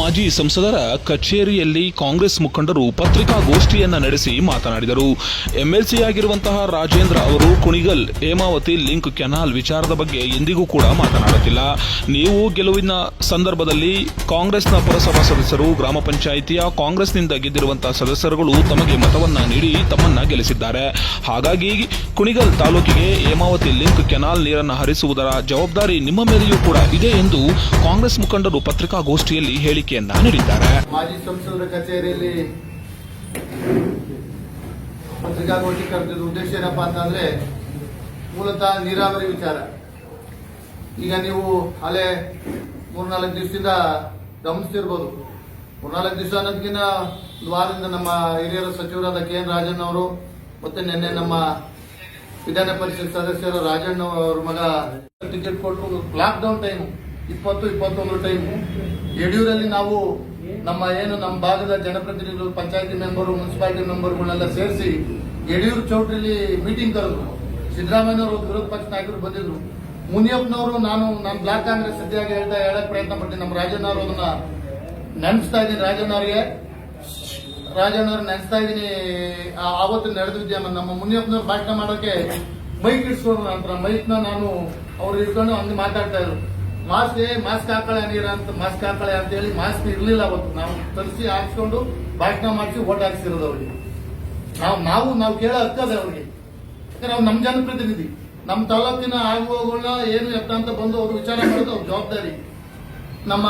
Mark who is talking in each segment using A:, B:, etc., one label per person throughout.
A: ಮಾಜಿ ಸಂಸದರ ಕಚೇರಿಯಲ್ಲಿ ಕಾಂಗ್ರೆಸ್ ಮುಖಂಡರು ಪತ್ರಿಕಾಗೋಷ್ಠಿಯನ್ನ ನಡೆಸಿ ಮಾತನಾಡಿದರು. ಎಂಎಲ್ಸಿ ಆಗಿರುವಂತಹ ರಾಜೇಂದ್ರ ಅವರು ಕುಣಿಗಲ್, ಹೇಮಾವತಿ ಲಿಂಕ್ ಕೆನಾಲ್ ವಿಚಾರದ ಬಗ್ಗೆ ಎಂದಿಗೂ ಕೂಡ ಮಾತನಾಡುತ್ತಿಲ್ಲ. ನೀವು ಗೆಲುವಿನ ಸಂದರ್ಭದಲ್ಲಿ ಕಾಂಗ್ರೆಸ್ನ ಪುರಸಭಾ ಸದಸ್ಯರು, ಗ್ರಾಮ ಪಂಚಾಯಿತಿಯ ಕಾಂಗ್ರೆಸ್ನಿಂದ ಗೆದ್ದಿರುವಂತಹ ಸದಸ್ಯರುಗಳು ತಮಗೆ ಮತವನ್ನ ನೀಡಿ ತಮ್ಮನ್ನ ಗೆಲ್ಲಿಸಿದ್ದಾರೆ. ಹಾಗಾಗಿ ಕುಣಿಗಲ್ ತಾಲೂಕಿಗೆ ಹೇಮಾವತಿ ಲಿಂಕ್ ಕೆನಾಲ್ ನೀರನ್ನು ಹರಿಸುವುದರ ಜವಾಬ್ದಾರಿ ನಿಮ್ಮ ಮೇಲೆಯೂ ಕೂಡ ಇದೆ ಎಂದು ಕಾಂಗ್ರೆಸ್ ಮುಖಂಡರು ಪತ್ರಿಕಾಗೋಷ್ಠಿಯಲ್ಲಿ ಹೇಳಿಕೆಯನ್ನ ನೀಡಿದ್ದಾರೆ
B: ಮಾಜಿ ಸಂಸದರ ಕಚೇರಿಯಲ್ಲಿ ಪತ್ರಿಕಾಗೋಷ್ಠಿ ಕರೆದಿದ್ದ ಉದ್ದೇಶ ಏನಪ್ಪಾ ಅಂತಂದ್ರೆ ಮೂಲತಃ ನೀರಾವರಿ ವಿಚಾರ. ಈಗ ನೀವು ಹಳೆ ಮೂರ್ನಾಲ್ಕು ದಿವಸದಿಂದ ಗಮನಿಸ್ತಿರ್ಬೋದು. ಮೂರ್ನಾಲ್ಕು ದಿವಸ ಅನ್ನೋದಕ್ಕಿಂತ ಒಂದು ವಾರದಿಂದ ನಮ್ಮ ಹಿರಿಯರ ಸಚಿವರಾದ ಕೆ ಎನ್ ರಾಜಣ್ಣ ಅವರು ಮತ್ತೆ ನಿನ್ನೆ ನಮ್ಮ ವಿಧಾನ ಪರಿಷತ್ ಸದಸ್ಯರ ರಾಜಣ್ಣ ಅವರ ಮಗ ಟಿಕೆಟ್ ಕೊಟ್ಟು ಲಾಕ್ ಡೌನ್ ಟೈಮ್ ಇಪ್ಪತ್ತು, ಇಪ್ಪತ್ತೊಂದು ಟೈಮ್ ಯಡಿಯೂರಲ್ಲಿ ನಾವು ನಮ್ಮ ಏನು ನಮ್ಮ ಭಾಗದ ಜನಪ್ರತಿನಿಧಿಗಳು, ಪಂಚಾಯತಿ ಮೆಂಬರು, ಮುನ್ಸಿಪಾಲಿಟಿ ಮೆಂಬರ್ಗಳನ್ನೆಲ್ಲ ಸೇರಿಸಿ ಯಡಿಯೂರು ಚೌಟ್ರಿಲಿ ಮೀಟಿಂಗ್ ಕರೆದ್ರು. ಸಿದ್ದರಾಮಯ್ಯವರು ವಿರೋಧ ಪಕ್ಷ ನಾಯಕರು ಬಂದಿದ್ರು. ಮುನಿಯಪ್ಪನವರು ನಾನು ನಾನು ಬ್ಲಾಕ್ ಕಾಂಗ್ರೆಸ್ ಸದ್ಯಾಗಿ ಹೇಳ್ತಾ ಹೇಳಕ್ ಪ್ರಯತ್ನ ಪಟ್ಟಿ ನಮ್ಮ ರಾಜಣ್ಣ ಅವರು ಅದನ್ನ ನೆನೆಸ್ತಾ ಇದ್ದೀನಿ. ರಾಜಣ್ಣ ಅವರಿಗೆ ರಾಜಣ್ಣವ್ರು ನೆನೆಸ್ತಾ ಇದ್ದೀನಿ. ಆವತ್ತು ನಡೆದ ವಿದ್ಯಮಾನ ನಮ್ಮ ಮುನಿಯಪ್ಪನವ್ರು ಭಾಷಣ ಮಾಡೋಕೆ ಮೈಕ್ ಇಡ್ಸ್ಕೊಂಡ್ರು ನಂತರ ಮೈಕ್ನ ನಾನು ಅವ್ರು ಇಟ್ಕೊಂಡು ಹಂಗೆ ಮಾತಾಡ್ತಾ ಇದ್ರು. ಮಾಸ್ಕ್ ಏ ಮಾಸ್ಕ್ ಹಾಕಳೆ ನೀರ ಅಂತ, ಮಾಸ್ಕ್ ಹಾಕಳೆ ಅಂತ ಹೇಳಿ ಮಾಸ್ಕ್ ಇರ್ಲಿಲ್ಲ ಅವತ್ತು. ನಾವು ತರಿಸಿ ಹಾಕ್ಸ್ಕೊಂಡು ಭಾಷಣ ಮಾಡಿಸಿ ಓಟ್ ಹಾಕ್ಸಿರೋದು ಅವ್ರಿಗೆ. ನಾವು ನಾವು ನಾವು ಕೇಳೋ ಹಕ್ಕದ ಅವ್ರಿಗೆ. ಯಾಕಂದ್ರೆ ಅವ್ರು ನಮ್ಮ ಜನಪ್ರತಿನಿಧಿ. ನಮ್ಮ ತಾಲೂಕಿನ ಆಗುವಗಳನ್ನ ಏನು ಎತ್ತ ಅಂತ ಬಂದು ಅವರು ವಿಚಾರ ಮಾಡೋದು ಅವ್ರ ಜವಾಬ್ದಾರಿ. ನಮ್ಮ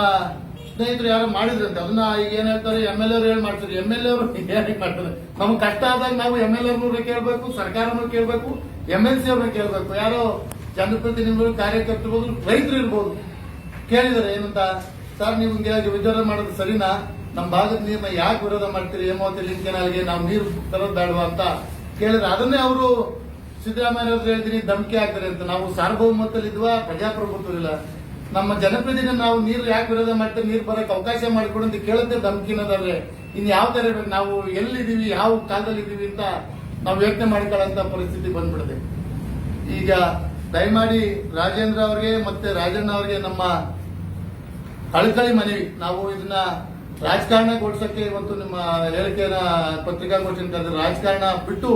B: ಸ್ನೇಹಿತರು ಯಾರು ಮಾಡಿದ್ರಂತೆ. ಅದನ್ನ ಈಗ ಏನ್ ಹೇಳ್ತಾರೆ? ಎಂ ಎಲ್ ಎರು ಹೇಳಿ ಮಾಡ್ತಾರೆ ಎಂ ಎಲ್ ಎರು ಹೇಳಿ ಮಾಡ್ತಾರೆ. ನಮ್ಗೆ ಕಷ್ಟ ಆದಾಗ ನಾವು ಎಂ ಎಲ್ ಎರ್ನೂ ಕೇಳಬೇಕು ಸರ್ಕಾರನೂ ಕೇಳಬೇಕು ಎಂ ಎಲ್ ಸಿ ಅವ್ರನ್ನ ಕೇಳಬೇಕು. ಯಾರೋ ಜನಪ್ರತಿನಿಧಿಗಳು, ಕಾರ್ಯಕರ್ತರು ರೈತರು ಇರ್ಬೋದು. ಕೇಳಿದಾರೆ ಏನಂತ, ಸರ್, ನೀವು ಹಿಂಗಾಗಿ ವಿಚಾರ ಮಾಡೋದು ಸರಿನಾ? ನಮ್ಮ ಭಾಗದ ನಿಯಮ ಯಾಕೆ ವಿರೋಧ ಮಾಡ್ತೀರಿ? ಹೇಮಾವತಿ ಲಿಂಕ್ ಕೆನಾಲ್ಗೆ ನಾವು ನೀರು ತರೋದು ಬೇಡವಾ? ಅಂತ ಕೇಳಿದ್ರೆ ಅದನ್ನೇ ಅವರು ಸಿದ್ದರಾಮಯ್ಯ ಅವ್ರು ಹೇಳ್ತೀನಿ ಧಮಕಿ ಹಾಕ್ತಾರೆ ಅಂತ. ನಾವು ಸಾರ್ವಭೌಮತ್ವದಲ್ಲಿದ್ವಾ ಪ್ರಜಾಪ್ರಭುತ್ವವಿಲ್ಲ ನಮ್ಮ ಜನಪ್ರತಿನಿಧಿ ನಾವು ನೀರು ಯಾಕೆ ವಿರೋಧ ಮಾಡ್ತೀವಿ ನೀರು ಬರಕ್ಕೆ ಅವಕಾಶ ಮಾಡಿಕೊಡು ಅಂತ ಕೇಳುತ್ತೆ ಧಮಕಿನದಾದ್ರೆ ಇನ್ನು ಯಾವ ತರ ಇರ್ಬೇಕು? ನಾವು ಎಲ್ಲಿದ್ದೀವಿ? ಯಾವ ಕಾಲದಲ್ಲಿ ಇದ್ದೀವಿ ಅಂತ ನಾವು ಯೋಚನೆ ಮಾಡ್ಕೊಳ್ಳೋಂತ ಪರಿಸ್ಥಿತಿ ಬಂದ್ಬಿಡುತ್ತೆ. ಈಗ ದಯಮಾಡಿ ರಾಜೇಂದ್ರ ಅವರಿಗೆ ಮತ್ತೆ ರಾಜಣ್ಣ ಅವರಿಗೆ ನಮ್ಮ ಕಳಕಳಿ ಮನವಿ ನಾವು ಇದನ್ನ ರಾಜಕಾರಣಗೊಳಿಸಕ್ಕೆ ಇವತ್ತು ನಿಮ್ಮ ಹೇಳಿಕೆಯನ್ನ ಪತ್ರಿಕಾಗೋಷ್ಠಿ ಕರೆದ್ರೆ ರಾಜಕಾರಣ ಬಿಟ್ಟು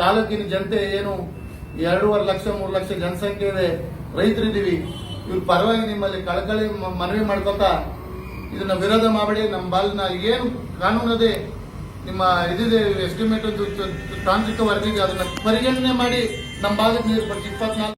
B: ತಾಲೂಕಿನ ಜನತೆ ಏನು ಎರಡೂವರೆ ಲಕ್ಷ, ಮೂರು ಲಕ್ಷ ಜನಸಂಖ್ಯೆ ಇದೆ ರೈತರಿದ್ದೀವಿ, ಇವ್ರ ಪರವಾಗಿ ನಿಮ್ಮಲ್ಲಿ ಕಳಕಳಿ ಮನವಿ ಮಾಡ್ಕೊತ ಇದನ್ನ ವಿರೋಧ ಮಾಡಬೇಡಿ ನಮ್ಮ ಬಾಲಿನ ಏನು ಕಾನೂನದೇ ನಿಮ್ಮ ಇದಿದೆ ಎಸ್ಟಿಮೇಟ್ ತಾಂತ್ರಿಕ ವರದಿಗೆ ಅದನ್ನ ಪರಿಗಣನೆ ಮಾಡಿ, ನಮ್ಮ ಭಾಗಕ್ಕೆ ನೀರು ಇಪ್ಪತ್ನಾಲ್ಕು